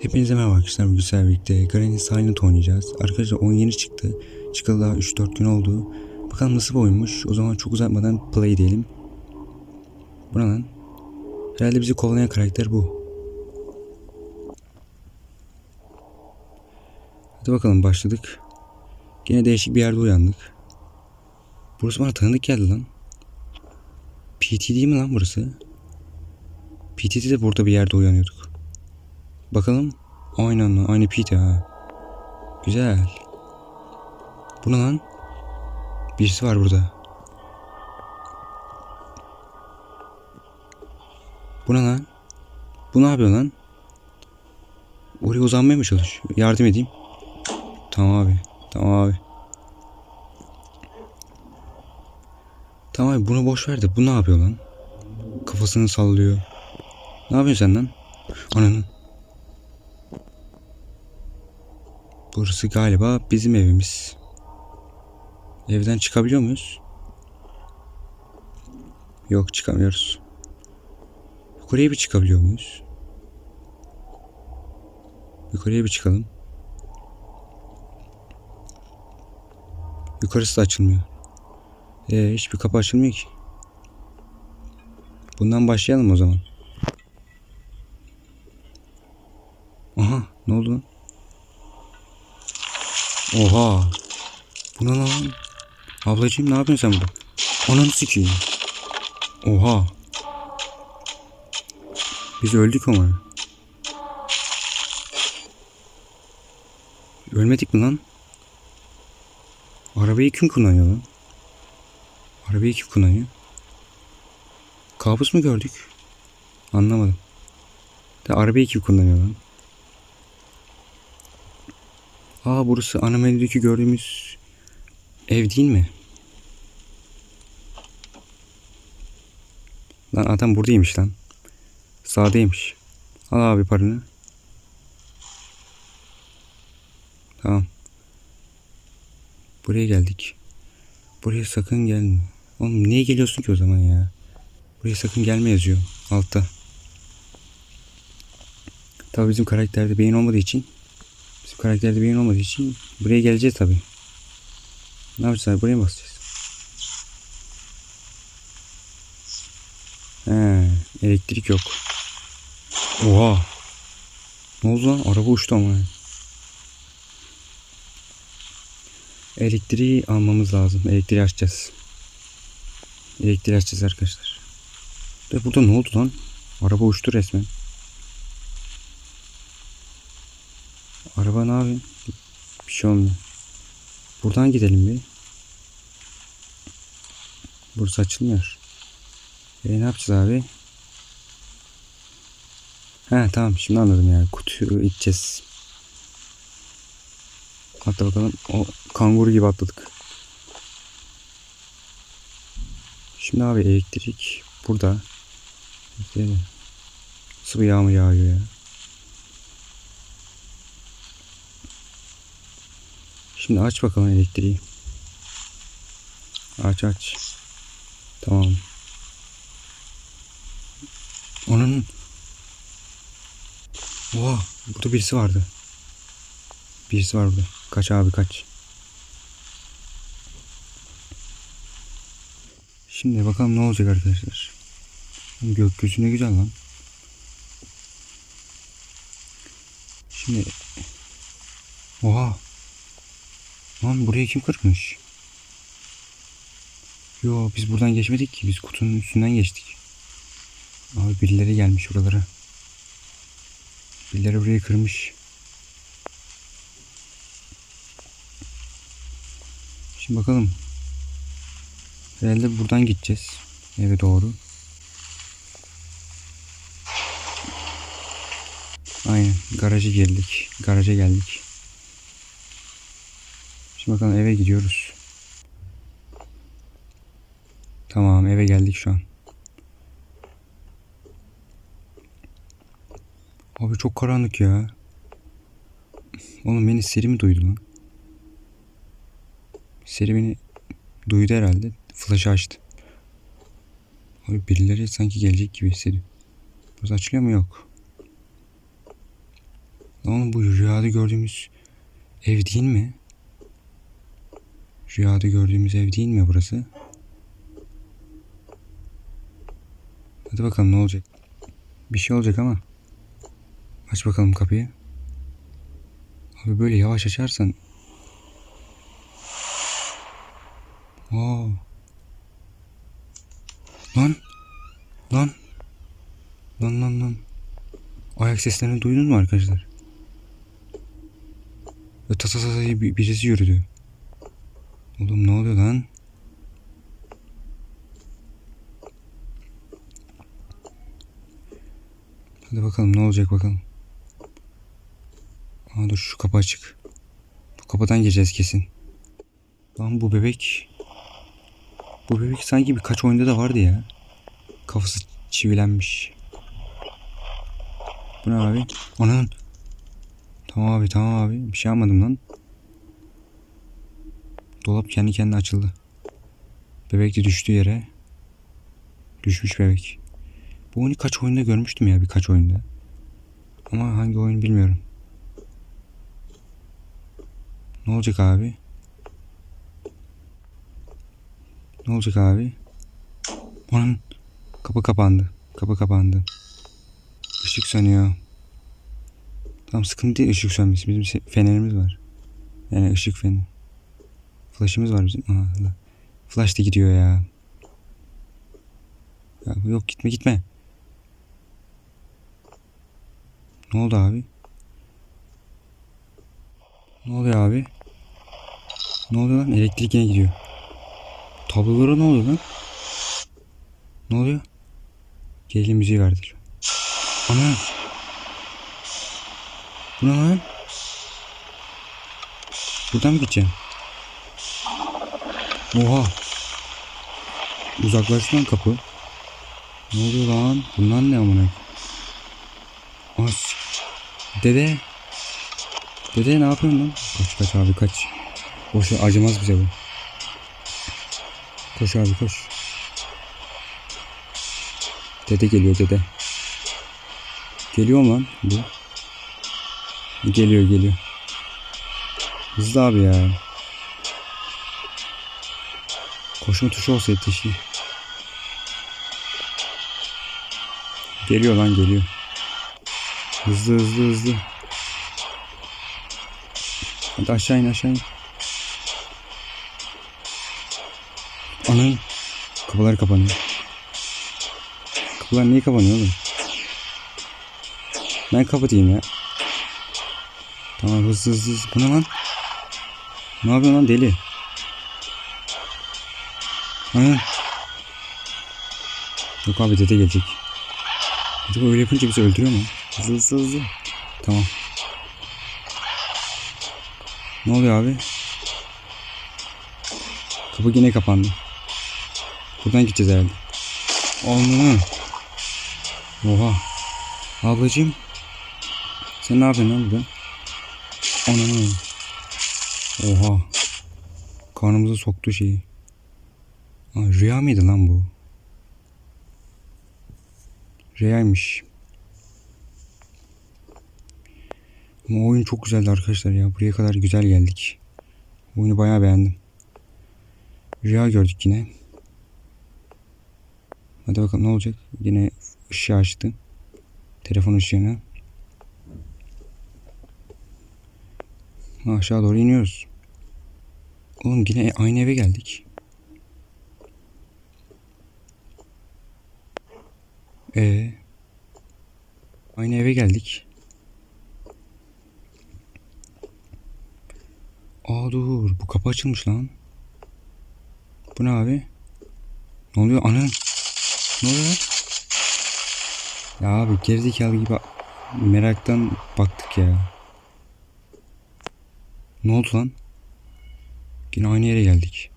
Hepinize merhaba arkadaşlar. Bugün sizlerle birlikte Granny Silent oynayacağız. Arkadaşlar oyun yeni çıktı. Çıkalı daha 3-4 gün oldu. Bakalım nasıl bir oyunmuş. O zaman çok uzatmadan play diyelim. Bu? Herhalde bizi kovalayan karakter bu. Hadi bakalım başladık. Yine değişik bir yerde uyandık. Burası bana tanıdık geldi lan. PT değil mi lan burası? PT'de de burada bir yerde uyanıyorduk. Bakalım. Aynen lan. Aynı Pete ha. Güzel. Bu ne lan? Birisi var burada. Bu ne lan? Bu ne yapıyor lan? Oraya uzanmaya mı çalışıyor? Yardım edeyim. Tamam abi. Tamam abi. Tamam abi bunu boş ver de bu ne yapıyor lan? Kafasını sallıyor. Ne yapıyorsun sen lan? Ananı. Burası galiba bizim evimiz. Evden çıkabiliyor muyuz? Yok çıkamıyoruz. Yukarıya bir çıkabiliyor muyuz? Yukarıya bir çıkalım. Yukarısı da açılmıyor. Ee, hiçbir kapı açılmıyor ki. Bundan başlayalım o zaman. Aha ne oldu lan? Oha. Bu ne lan? Ablacığım ne yapıyorsun sen burada? Ananı sikeyim. Oha. Biz öldük ama. Ölmedik mi lan? Arabayı kim kullanıyor lan? Arabayı kim kullanıyor? Kabus mu gördük? Anlamadım. De arabayı kim kullanıyor lan? Aa burası ana menüdeki gördüğümüz ev değil mi? Lan adam buradaymış lan. Sağdaymış. Al abi paranı. Tamam. Buraya geldik. Buraya sakın gelme. Oğlum niye geliyorsun ki o zaman ya? Buraya sakın gelme yazıyor altta. Tabii bizim karakterde beyin olmadığı için Bizim karakterde beyin olmadığı için buraya geleceğiz tabi. Ne yapacağız? Buraya mı basacağız? He, elektrik yok. Oha. Ne oldu lan? Araba uçtu ama. Elektriği almamız lazım. Elektriği açacağız. Elektriği açacağız arkadaşlar. De burada ne oldu lan? Araba uçtu resmen. Araba ne yapayım? Bir şey olmuyor. Buradan gidelim bir. Burası açılmıyor. E ne yapacağız abi? He tamam şimdi anladım ya. Kutuyu içeceğiz. Hatta bakalım. O kanguru gibi atladık. Şimdi abi elektrik burada. Bekleyelim. Sıvı yağmur yağıyor ya. Şimdi aç bakalım elektriği. Aç aç. Tamam. Onun Oha burada birisi vardı. Birisi var burada. Kaç abi kaç. Şimdi bakalım ne olacak arkadaşlar. Gökyüzü ne güzel lan. Şimdi Oha Lan burayı kim kırmış? Yo biz buradan geçmedik ki. Biz kutunun üstünden geçtik. Abi birileri gelmiş buralara. Birileri burayı kırmış. Şimdi bakalım. Herhalde buradan gideceğiz. Eve doğru. Aynen. Garaja geldik. Garaja geldik. Şimdi bakalım eve gidiyoruz. Tamam eve geldik şu an. Abi çok karanlık ya. Oğlum beni Siri mi duydu lan? Siri beni duydu herhalde. Flash'ı açtı. Abi birileri sanki gelecek gibi hissediyorum. Burası açılıyor mu? Yok. Lan bu rüyada gördüğümüz ev değil mi? Rüyada gördüğümüz ev değil mi burası? Hadi bakalım ne olacak? Bir şey olacak ama. Aç bakalım kapıyı. Abi böyle yavaş açarsan. Aa. Lan. Lan. Lan lan lan. Ayak seslerini duydunuz mu arkadaşlar? Ta ta ta ta birisi yürüdü. Oğlum ne oluyor lan? Hadi bakalım ne olacak bakalım. Şu kapı açık. Bu kapıdan gireceğiz kesin. Lan bu bebek. Bu bebek sanki birkaç oyunda da vardı ya. Kafası çivilenmiş. Bu ne abi? Ananın. Tamam abi tamam abi. Bir şey yapmadım lan. Dolap kendi kendine açıldı. Bebek de düştü yere. Düşmüş bebek. Bu oyunu kaç oyunda görmüştüm ya birkaç oyunda. Ama hangi oyun bilmiyorum. Ne olacak abi? Ne olacak abi? Onun kapı kapandı. Kapı kapandı. Işık sönüyor. Tamam sıkıntı değil ışık sönmesi. Bizim fenerimiz var. Yani ışık feneri. Flash'ımız var bizim. Aha, Allah. Flash da gidiyor ya. Ya yok gitme gitme. Ne oldu abi? Ne oluyor abi? Ne oluyor lan? Elektrik yine gidiyor. Tablolara ne oluyor lan? Ne oluyor? Gerilim müziği verdik. Ana! Bu ne lan? Buradan mı gideceğim? Oha! Uzaklaştı lan kapı. Ne oluyor lan? Bunlar ne amına? As. Dede. Dede ne yapıyorsun lan? Kaç kaç abi kaç. Boşa acımaz bize bu. Koş abi koş. Dede geliyor dede. Geliyor mu lan bu? Geliyor geliyor. Hızlı abi ya. Koşma tuşu olsaydı teşi. Geliyor lan geliyor. Hızlı hızlı hızlı. Hadi aşağı in aşağı in. Anam. Kapılar kapanıyor. Kapılar niye kapanıyor oğlum? Ben kapatayım ya. Tamam hızlı hızlı hızlı. Bu ne lan? Ne yapıyorsun lan deli? Ana. Yok abi dede gelecek. Acaba öyle yapınca bizi öldürüyor mu? Hızlı hızlı hızlı. Tamam. Ne oluyor abi? Kapı yine kapandı. Buradan gideceğiz herhalde. Alnına. Oha. Ablacığım. Sen ne yapıyorsun lan burada? Ananı. Oha. Karnımıza soktu şeyi. Aa, rüya mıydı lan bu? Rüyaymış. Ama oyun çok güzeldi arkadaşlar ya. Buraya kadar güzel geldik. Oyunu bayağı beğendim. Rüya gördük yine. Hadi bakalım ne olacak? Yine ışığı açtı. Telefon ışığını. Aşağı doğru iniyoruz. Oğlum yine aynı eve geldik. Ee, aynı eve geldik. Aa dur bu kapı açılmış lan. Bu ne abi? Ne oluyor ana? Ne oluyor? Ya abi gerizekalı gibi meraktan baktık ya. Ne oldu lan? Yine aynı yere geldik.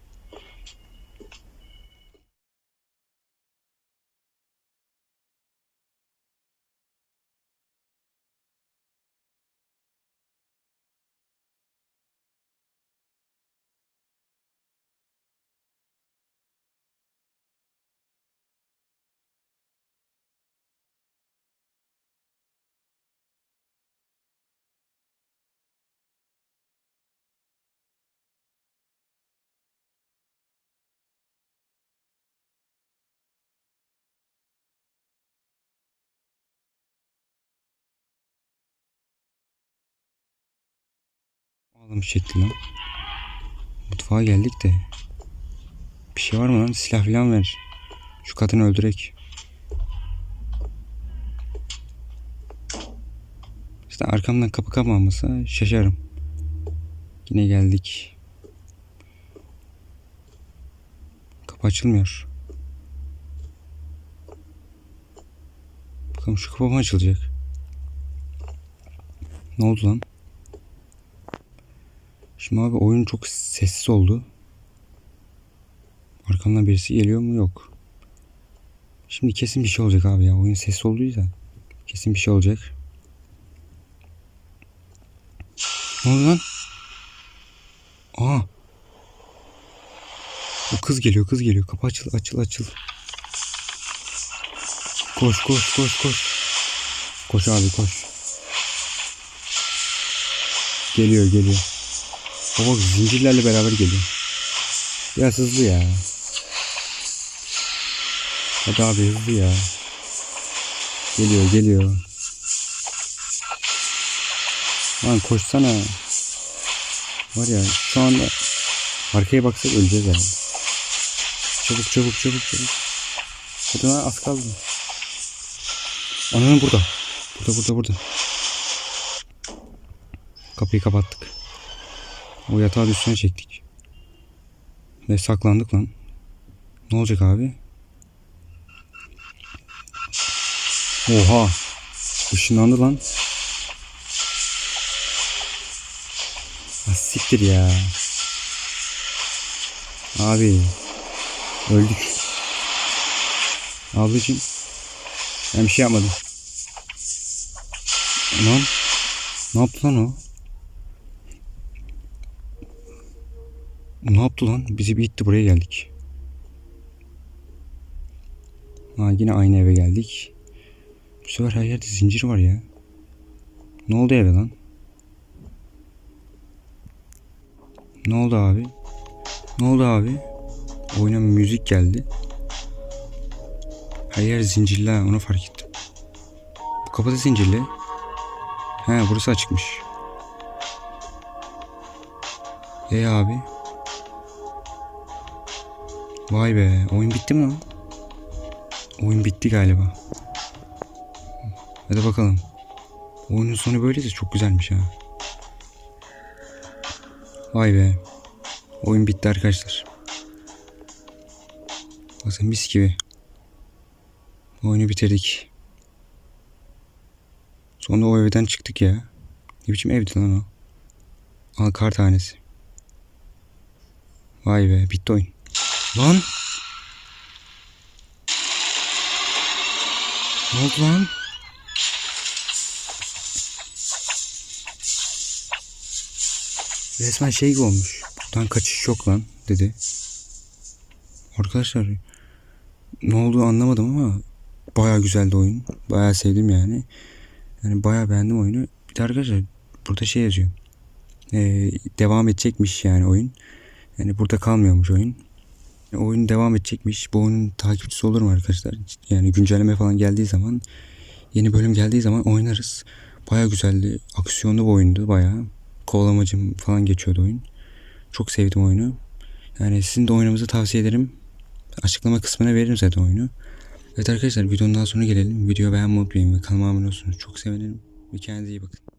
Oğlum çekti lan. Mutfağa geldik de. Bir şey var mı lan? Silah falan ver. Şu kadını öldürek. İşte arkamdan kapı kapanmasa şaşarım. Yine geldik. Kapı açılmıyor. Bakalım şu kapı mı açılacak? Ne oldu lan? Şimdi abi oyun çok sessiz oldu. Arkamdan birisi geliyor mu? Yok. Şimdi kesin bir şey olacak abi ya. Oyun sessiz olduysa kesin bir şey olacak. Ne oldu lan? Aa. O kız geliyor, kız geliyor. Kapı açıl, açıl, açıl. Koş, koş, koş, koş. Koş abi, koş. Geliyor, geliyor. Baba zincirlerle beraber geliyor. Biraz hızlı ya. Hadi abi hızlı ya. Geliyor, geliyor. Lan koşsana. Var ya şu anda arkaya baksak öleceğiz herhalde. Çabuk çabuk çabuk çabuk. Hadi lan az kaldı. Ananın burada. Burada burada burada. Kapıyı kapattık. O yatağı üstüne çektik. Ve saklandık lan. Ne olacak abi? Oha. Işınlandı lan. Ha, siktir ya. Abi. Öldük. Ablacığım. Ben bir şey yapmadım. Lan. Ne yaptı lan o? Ne yaptı lan? Bizi bir itti buraya geldik. Ha yine aynı eve geldik. Bu sefer her yerde zincir var ya. Ne oldu eve lan? Ne oldu abi? Ne oldu abi? Oyuna müzik geldi. Her yer zincirli onu fark ettim. Bu kapı da zincirli. He burası açıkmış. E abi. Vay be oyun bitti mi lan? Oyun bitti galiba. Hadi bakalım. Oyunun sonu böyleyse çok güzelmiş ha. Vay be. Oyun bitti arkadaşlar. Bakın mis gibi. Oyunu bitirdik. Sonra o evden çıktık ya. Ne biçim evdi lan o? Al kar tanesi. Vay be bitti oyun. Lan. Ne oldu lan? Resmen şey gibi olmuş. Buradan kaçış yok lan dedi. Arkadaşlar ne olduğu anlamadım ama baya güzeldi oyun. Baya sevdim yani. Yani baya beğendim oyunu. Bir de arkadaşlar burada şey yazıyor. Ee, devam edecekmiş yani oyun. Yani burada kalmıyormuş oyun. Oyun devam edecekmiş. Bu oyunun takipçisi olur mu arkadaşlar? Yani güncelleme falan geldiği zaman yeni bölüm geldiği zaman oynarız. Baya güzeldi. Aksiyonlu bir oyundu baya. Kovalamacım falan geçiyordu oyun. Çok sevdim oyunu. Yani sizin de oynamanızı tavsiye ederim. Açıklama kısmına veririm zaten oyunu. Evet arkadaşlar videonun daha sonra gelelim. Videoyu beğenmeyi unutmayın ve kanalıma abone olursunuz. Çok sevinirim. Ve kendinize iyi bakın.